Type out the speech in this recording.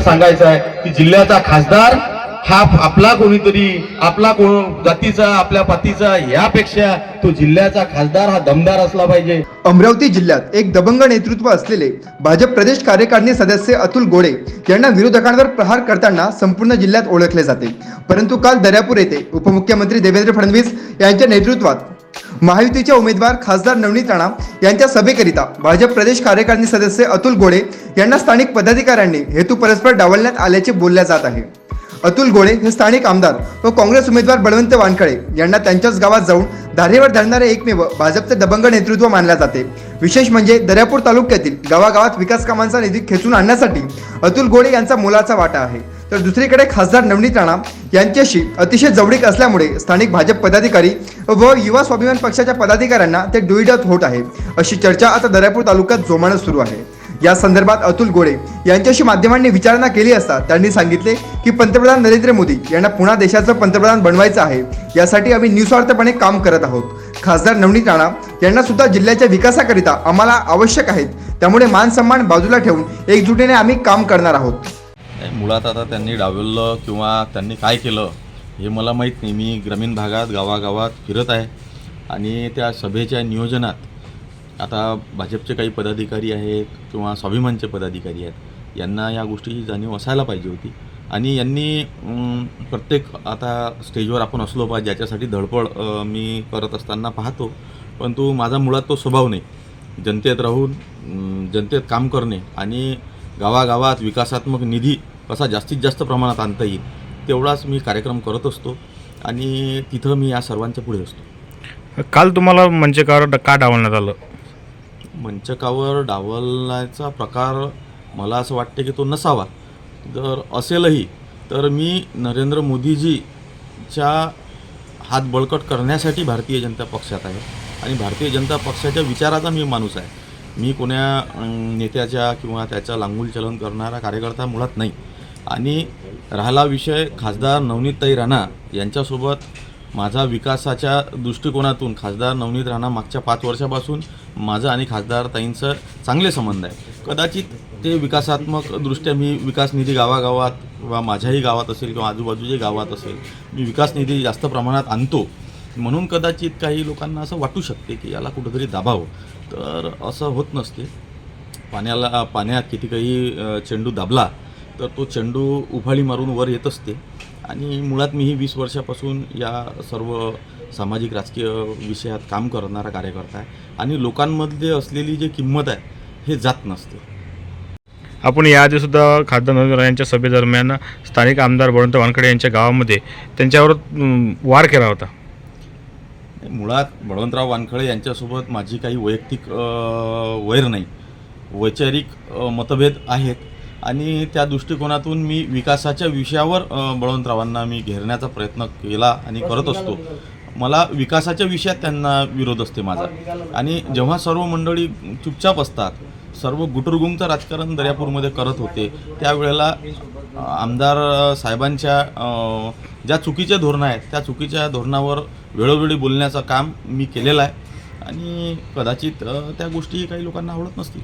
सांगायचं आहे की जिल्ह्याचा खासदार हा आपला कोणीतरी आपला कोण जातीचा आपल्या पातीचा यापेक्षा तो जिल्ह्याचा खासदार हा दमदार असला पाहिजे. अमरावती जिल्ह्यात एक दबंग नेतृत्व असलेले भाजप प्रदेश कार्यकारिणी सदस्य अतुल गोळे यांना विरोधकांवर प्रहार करताना संपूर्ण जिल्ह्यात ओळखले जाते. परंतु काल दर्यापूर येथे उपमुख्यमंत्री देवेंद्र फडणवीस यांच्या नेतृत्वात महायुतीचे उमेदवार खासदार नवनीत राणा यांच्या सभेकरिता भाजप प्रदेश कार्यकारिणी सदस्य अतुल गोळे यांना स्थानिक पदाधिकाऱ्यांनी हेतू परस्पर डावलण्यात आल्याचे बोलल्या जात आहे. अतुल गोळे हे स्थानिक आमदार व काँग्रेस उमेदवार बळवंत वानखळे यांना त्यांच्याच गावात जाऊन धारेवर धरणारे एकमेव भाजपचे दबंग नेतृत्व मानले जाते. विशेष म्हणजे दर्यापूर तालुक्यातील गावागावात विकास कामांचा निधी खेचून आणण्यासाठी अतुल गोळे यांचा मोलाचा वाटा आहे. तर दुसरीकडे खासदार नवनीत राणा यांच्याशी अतिशय जवळीक असल्यामुळे स्थानिक भाजप पदाधिकारी व युवा स्वाभिमान पक्षाच्या पदाधिकाऱ्यांना ते डुईडत होत आहे. अशी चर्चा आता दर्यापूर तालुक्यात जोमानं सुरू आहे. या संदर्भात अतुल गोळे यांच्याशी माध्यमांनी विचारणा केली असता त्यांनी सांगितले की पंतप्रधान नरेंद्र मोदी यांना पुन्हा देशाचं पंतप्रधान बनवायचं आहे. यासाठी आम्ही निस्वार्थपणे काम करत आहोत. खासदार नवनीत राणा यांना सुद्धा जिल्ह्याच्या विकासाकरिता आम्हाला आवश्यक आहेत. त्यामुळे मान सन्मान बाजूला ठेवून एकजुटीने आम्ही काम करणार आहोत. मुळात आता त्यांनी डावललं किंवा त्यांनी काय केलं हे मला माहीत नाही. मी ग्रामीण भागात गावागावात फिरत आहे आणि त्या सभेच्या नियोजनात आता भाजपचे काही पदाधिकारी आहेत किंवा स्वाभिमानचे पदाधिकारी आहेत यांना या गोष्टीची जाणीव असायला पाहिजे होती. आणि यांनी प्रत्येक आता स्टेजवर आपण असलो पाहिजे ज्याच्यासाठी धडपड मी करत असताना पाहतो. परंतु माझा मुळात तो स्वभाव नाही. जनतेत राहून जनतेत काम करणे आणि गावागावात विकासात्मक निधी कसा जास्तीत जास्त प्रमाणात आणता येईल तेवढाच मी कार्यक्रम करत असतो आणि तिथं मी या सर्वांच्या पुढे असतो. काल तुम्हाला मंचकावर का डावलण्यात आलं? मंचकावर डावलण्याचा प्रकार मला असं वाटते की तो नसावा. जर असेलही तर मी नरेंद्र मोदीजीच्या हात बळकट करण्यासाठी भारतीय जनता पक्षात आहे आणि भारतीय जनता पक्षाच्या विचाराचा मी माणूस आहे. मी कोण्या नेत्याच्या किंवा त्याचा लांगुल चलन करणारा कार्यकर्ता मुळात नाही. आणि राहिला विषय खासदार नवनीतताई राणा यांच्यासोबत माझा विकासाच्या दृष्टिकोनातून खासदार नवनीत राणा मागच्या पाच वर्षापासून माझं आणि खासदार ताईंचं चांगले संबंध आहे. कदाचित ते विकासात्मक दृष्ट्या मी विकास निधी गावागावात किंवा माझ्याही गावात असेल किंवा आजूबाजूच्या गावात असेल मी विकास निधी जास्त प्रमाणात आणतो. म्हणून कदाचित काही लोकांना असं वाटू शकते की याला कुठंतरी दाबावं. तर असं होत नसते. पाण्याला पाण्यात किती काही चेंडू दाबला तर तो चेंडू उफाळी मारून वर येत असते. आणि मुळात मीही वीस वर्षापासून या सर्व सामाजिक राजकीय विषयात काम करणारा कार्यकर्ता आहे. आणि लोकांमध्ये असलेली जी किंमत आहे हे जात नसते. आपण याआधी सुद्धा खासदार नरेंद्र यांच्या सभेदरम्यान स्थानिक आमदार बळवंत वानखडे यांच्या गावामध्ये त्यांच्यावर वार केला होता. मुळात बळवंतराव वानखळे यांच्यासोबत माझी काही वैयक्तिक वैर नाही. वैचारिक मतभेद आहेत. आणि त्या दृष्टिकोनातून मी विकासाच्या विषयावर बळवंतरावांना मी घेरण्याचा प्रयत्न केला आणि करत असतो. मला विकासाच्या विषयात त्यांना विरोध असते माझा. आणि जेव्हा सर्व मंडळी चुपचाप असतात सर्व गुटुरगुंगचं राजकारण दर्यापूरमध्ये करत होते त्यावेळेला आमदार साहेबांच्या ज्या चुकीच्या धोरणं आहेत त्या चुकीच्या धोरणावर वेळोवेळी बोलण्याचं काम मी केलेलं आहे. आणि कदाचित त्या गोष्टी काही लोकांना आवडत नसतील.